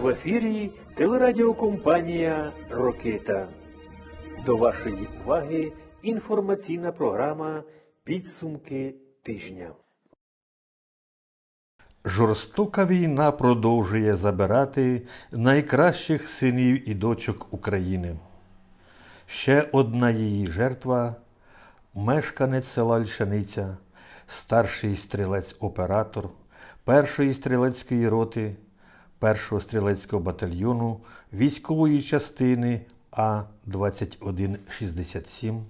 В ефірі телерадіокомпанія Рокита. До вашої уваги інформаційна програма Підсумки тижня. Жорстока війна продовжує забирати найкращих синів і дочок України. Ще одна її жертва мешканець села Льшаниця, старший стрілець-оператор першої стрілецької роти, першого стрілецького батальйону військової частини А-2167,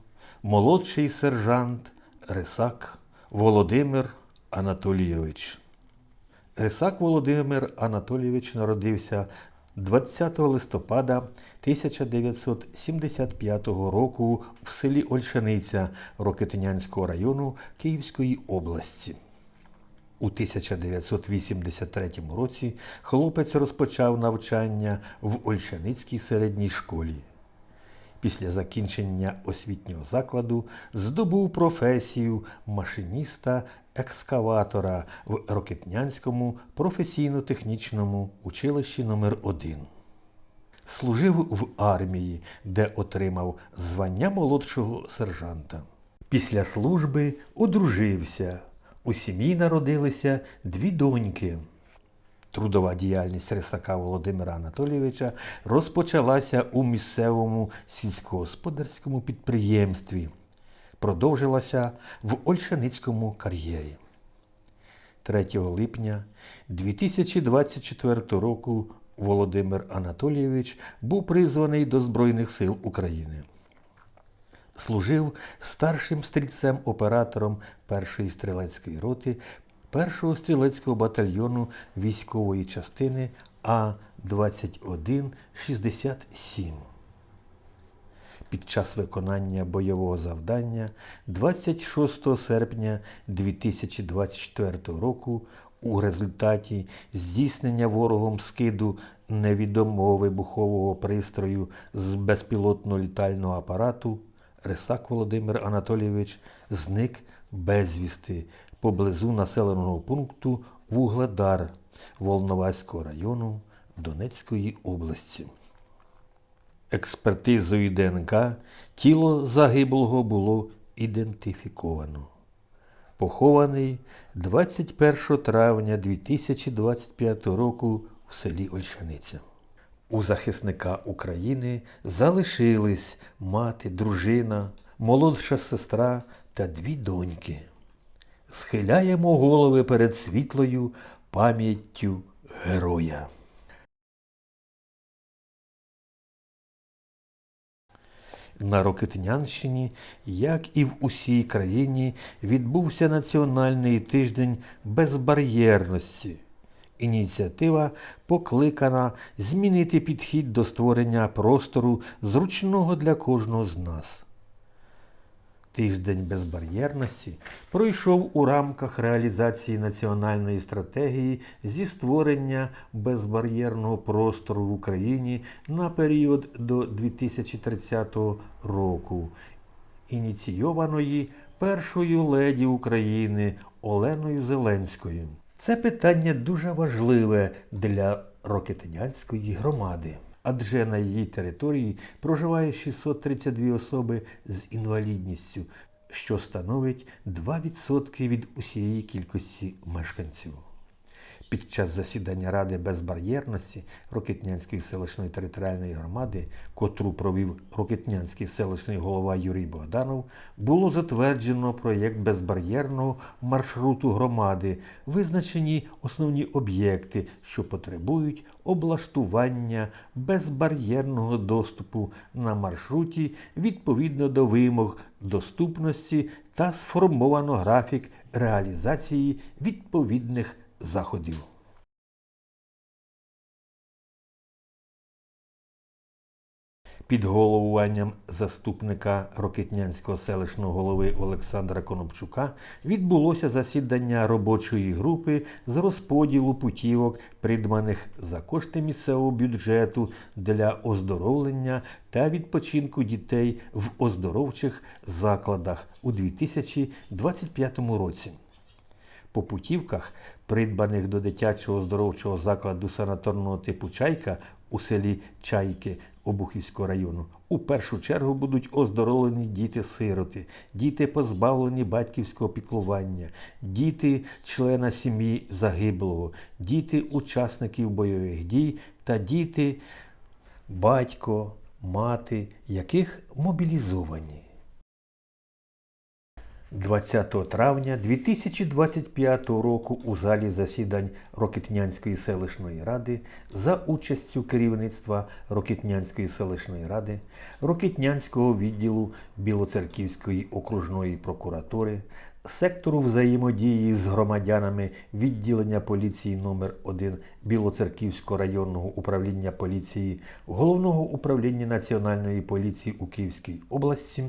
молодший сержант Рисак Володимир Анатолійович. Рисак Володимир Анатолійович народився 20 листопада 1975 року в селі Ольшаниця Рокитинянського району Київської області. У 1983 році хлопець розпочав навчання в Ольшаницькій середній школі. Після закінчення освітнього закладу здобув професію машиніста-екскаватора в Рокетнянському професійно-технічному училищі номер 1 Служив в армії, де отримав звання молодшого сержанта. Після служби одружився. У сім'ї народилися дві доньки. Трудова діяльність Рисака Володимира Анатолійовича розпочалася у місцевому сільськогосподарському підприємстві, продовжилася в Ольшаницькому кар'єрі. 3 липня 2024 року Володимир Анатолійович був призваний до Збройних сил України. Служив старшим стрільцем-оператором першої стрілецької роти першого стрілецького батальйону військової частини А-2167. Під час виконання бойового завдання 26 серпня 2024 року у результаті здійснення ворогом скиду невідомого вибухового пристрою з безпілотного літального апарату Рисак Володимир Анатолійович зник безвісти поблизу населеного пункту Вугледар Волноваського району Донецької області. Експертизою ДНК тіло загиблого було ідентифіковано. Похований 21 травня 2025 року в селі Ольшаниця. У захисника України залишились мати, дружина, молодша сестра та дві доньки. Схиляємо голови перед світлою пам'яттю героя. На Рокитнянщині, як і в усій країні, відбувся національний тиждень безбар'єрності. Ініціатива покликана змінити підхід до створення простору, зручного для кожного з нас. Тиждень безбар'єрності пройшов у рамках реалізації національної стратегії зі створення безбар'єрного простору в Україні на період до 2030 року, ініційованої першою леді України Оленою Зеленською. Це питання дуже важливе для Рокетинянської громади, адже на її території проживає 632 особи з інвалідністю, що становить 2% від усієї кількості мешканців. Під час засідання Ради безбар'єрності Рокетнянської селищної територіальної громади, котру провів Рокетнянський селищний голова Юрій Богданов, було затверджено проєкт безбар'єрного маршруту громади, визначені основні об'єкти, що потребують облаштування безбар'єрного доступу на маршруті відповідно до вимог доступності та сформовано графік реалізації відповідних заходів. Під головуванням заступника Рокетнянського селищного голови Олександра Конопчука відбулося засідання робочої групи з розподілу путівок, придбаних за кошти місцевого бюджету для оздоровлення та відпочинку дітей в оздоровчих закладах у 2025 році. По путівках, придбаних до дитячого оздоровчого закладу санаторного типу Чайка у селі Чайки Обухівського району, у першу чергу будуть оздоровлені діти-сироти, діти позбавлені батьківського піклування, діти члена сім'ї загиблого, діти учасників бойових дій та діти, батько, мати, яких мобілізовані. 20 травня 2025 року у залі засідань Рокитнянської селищної ради за участю керівництва Рокитнянської селищної ради, Рокитнянського відділу Білоцерківської окружної прокуратури, сектору взаємодії з громадянами відділення поліції номер 1 Білоцерківського районного управління поліції, Головного управління Національної поліції у Київській області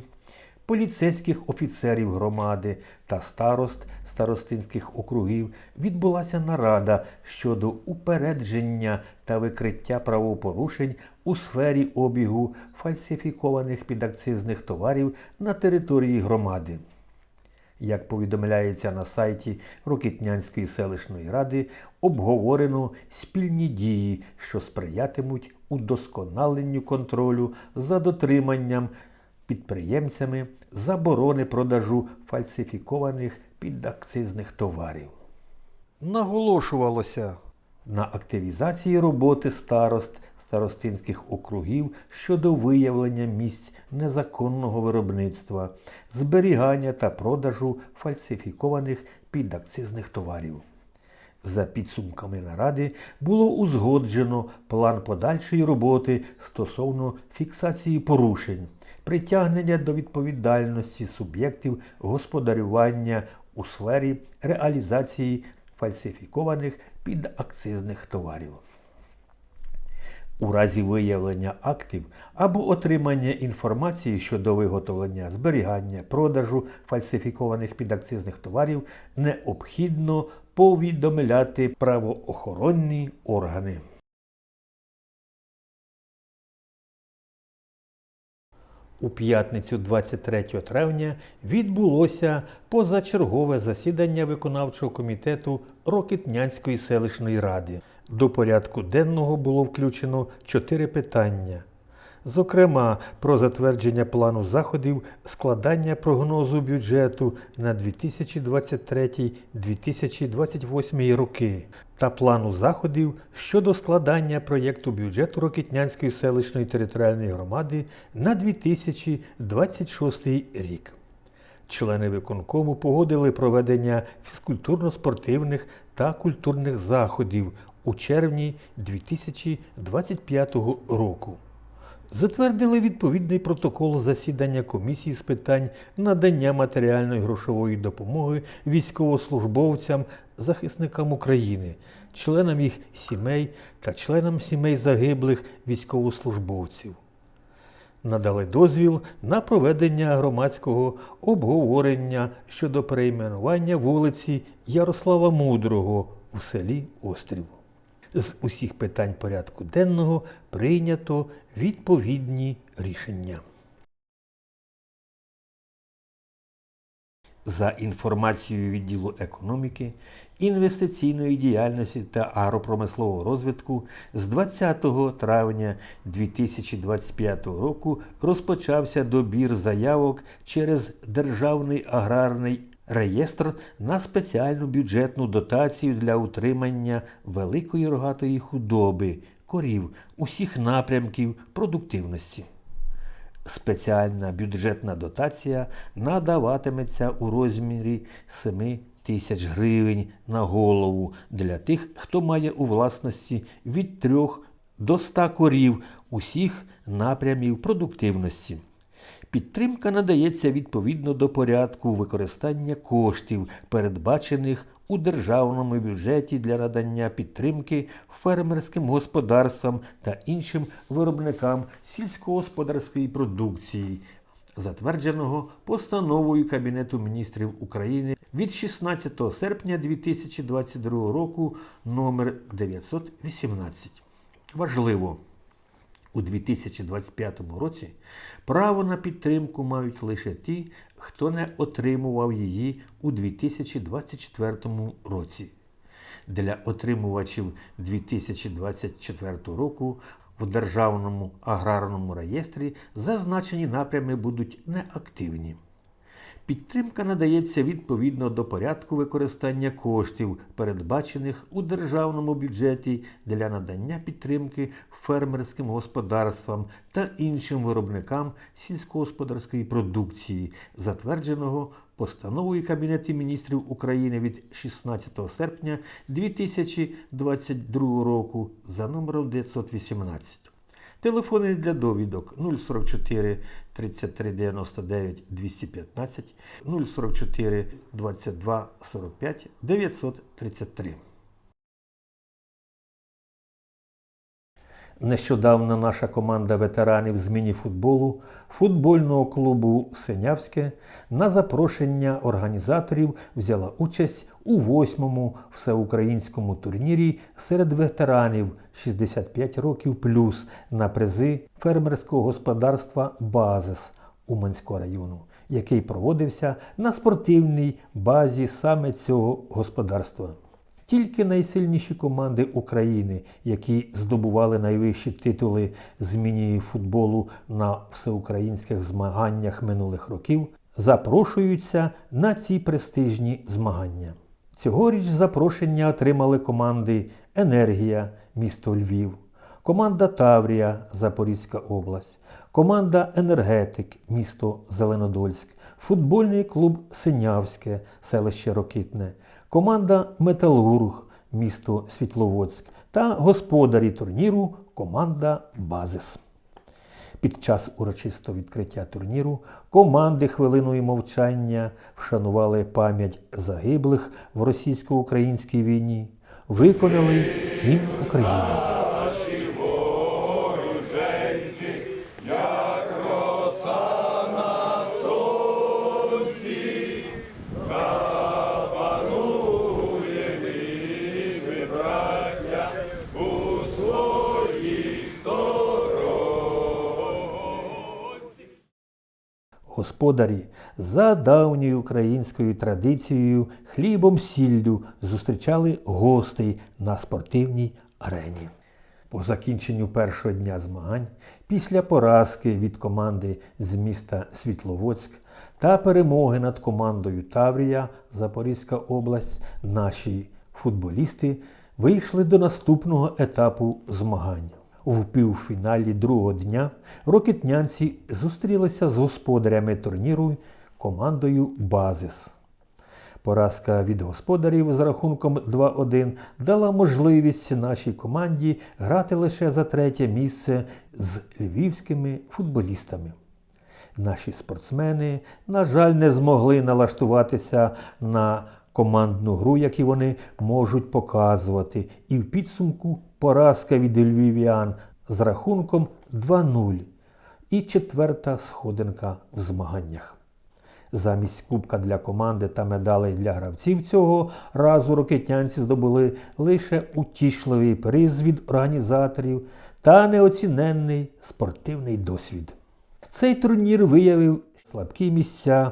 поліцейських офіцерів громади та старост старостинських округів відбулася нарада щодо упередження та викриття правопорушень у сфері обігу фальсифікованих підакцизних товарів на території громади. Як повідомляється на сайті Рокітнянської селищної ради, обговорено спільні дії, що сприятимуть удосконаленню контролю за дотриманням підприємцями заборони продажу фальсифікованих підакцизних товарів. Наголошувалося на активізації роботи старост старостинських округів щодо виявлення місць незаконного виробництва, зберігання та продажу фальсифікованих підакцизних товарів. За підсумками наради було узгоджено план подальшої роботи стосовно фіксації порушень, притягнення до відповідальності суб'єктів господарювання у сфері реалізації фальсифікованих підакцизних товарів. У разі виявлення актів або отримання інформації щодо виготовлення, зберігання, продажу фальсифікованих підакцизних товарів необхідно повідомляти правоохоронні органи. У п'ятницю 23 травня відбулося позачергове засідання виконавчого комітету Рокитнянської селищної ради. До порядку денного було включено чотири питання. Зокрема, про затвердження плану заходів складання прогнозу бюджету на 2023-2028 роки та плану заходів щодо складання проєкту бюджету Рокитнянської селищної територіальної громади на 2026 рік. Члени виконкому погодили проведення фізкультурно-спортивних та культурних заходів у червні 2025 року. Затвердили відповідний протокол засідання комісії з питань надання матеріальної грошової допомоги військовослужбовцям, захисникам України, членам їх сімей та членам сімей загиблих військовослужбовців. Надали дозвіл на проведення громадського обговорення щодо перейменування вулиці Ярослава Мудрого у селі Острів. З усіх питань порядку денного прийнято відповідні рішення. За інформацією відділу економіки, інвестиційної діяльності та агропромислового розвитку з 20 травня 2025 року розпочався добір заявок через Державний аграрний реєстр на спеціальну бюджетну дотацію для утримання великої рогатої худоби, корів усіх напрямків продуктивності. Спеціальна бюджетна дотація надаватиметься у розмірі 7 тисяч гривень на голову для тих, хто має у власності від 3 до 100 корів усіх напрямів продуктивності. Підтримка надається відповідно до порядку використання коштів, передбачених у державному бюджеті для надання підтримки фермерським господарствам та іншим виробникам сільськогосподарської продукції, затвердженого постановою Кабінету міністрів України від 16 серпня 2022 року номер 918. Важливо! У 2025 році право на підтримку мають лише ті, хто не отримував її у 2024 році. Для отримувачів 2024 року в Державному аграрному реєстрі зазначені напрями будуть неактивні. Підтримка надається відповідно до порядку використання коштів, передбачених у державному бюджеті для надання підтримки фермерським господарствам та іншим виробникам сільськогосподарської продукції, затвердженого постановою Кабінету міністрів України від 16 серпня 2022 року за номером 918. Телефони для довідок 044 33 99 215 044 22 45 933. Нещодавно наша команда ветеранів з міні-футболу футбольного клубу Синявське на запрошення організаторів взяла участь у восьмому всеукраїнському турнірі серед ветеранів 65 років плюс на призи фермерського господарства Базис Уманського району, який проводився на спортивній базі саме цього господарства. Тільки найсильніші команди України, які здобували найвищі титули з міні-футболу на всеукраїнських змаганнях минулих років, запрошуються на ці престижні змагання. Цьогоріч запрошення отримали команди Енергія, місто Львів, команда Таврія, Запорізька область, команда Енергетик, місто Зеленодольськ, футбольний клуб Синявське, селище Рокитне, команда Металург, місто Світловодськ та господарі турніру команда Базис. Під час урочистого відкриття турніру команди хвилиною мовчання вшанували пам'ять загиблих в російсько-українській війні, виконали гімн України. Господарі за давньою українською традицією хлібом сіллю зустрічали гостей на спортивній арені. По закінченню першого дня змагань, після поразки від команди з міста Світловодськ та перемоги над командою Таврія Запорізька область, наші футболісти вийшли до наступного етапу змагань. В півфіналі другого дня рокетнянці зустрілися з господарями турніру командою Базис. Поразка від господарів з рахунком 2-1 дала можливість нашій команді грати лише за третє місце з львівськими футболістами. Наші спортсмени, на жаль, не змогли налаштуватися на командну гру, яку вони можуть показувати, і в підсумку поразка від львів'ян з рахунком 2-0 і четверта сходинка в змаганнях. Замість кубка для команди та медалей для гравців цього разу рокетнянці здобули лише утішливий приз від організаторів та неоціненний спортивний досвід. Цей турнір виявив слабкі місця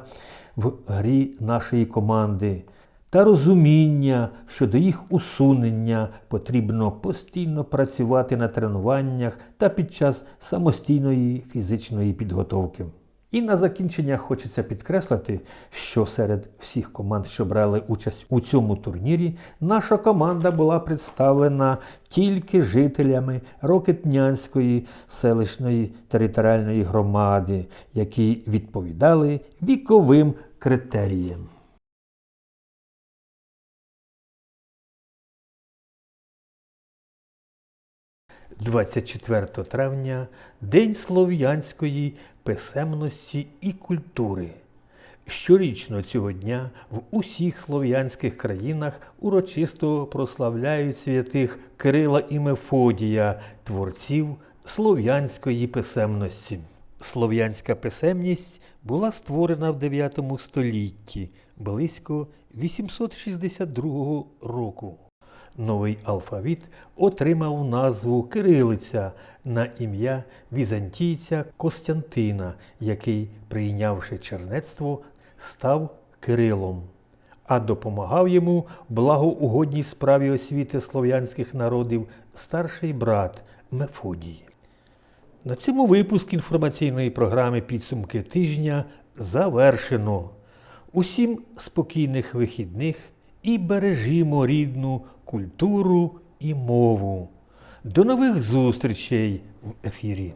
в грі нашої команди та розуміння, що до їх усунення потрібно постійно працювати на тренуваннях та під час самостійної фізичної підготовки. І на закінчення хочеться підкреслити, що серед всіх команд, що брали участь у цьому турнірі, наша команда була представлена тільки жителями Рокетнянської селищної територіальної громади, які відповідали віковим критеріям. 24 травня День слов'янської писемності і культури. Щорічно цього дня в усіх слов'янських країнах урочисто прославляють святих Кирила і Мефодія, творців слов'янської писемності. Слов'янська писемність була створена в 9 столітті близько 862 року. Новий алфавіт отримав назву Кирилиця на ім'я візантійця Костянтина, який, прийнявши чернецтво, став Кирилом, а допомагав йому благоугодній справі освіти слов'янських народів старший брат Мефодій. На цьому випуск інформаційної програми Підсумки тижня завершено. Усім спокійних вихідних і бережімо рідну культуру і мову. До нових зустрічей в ефірі.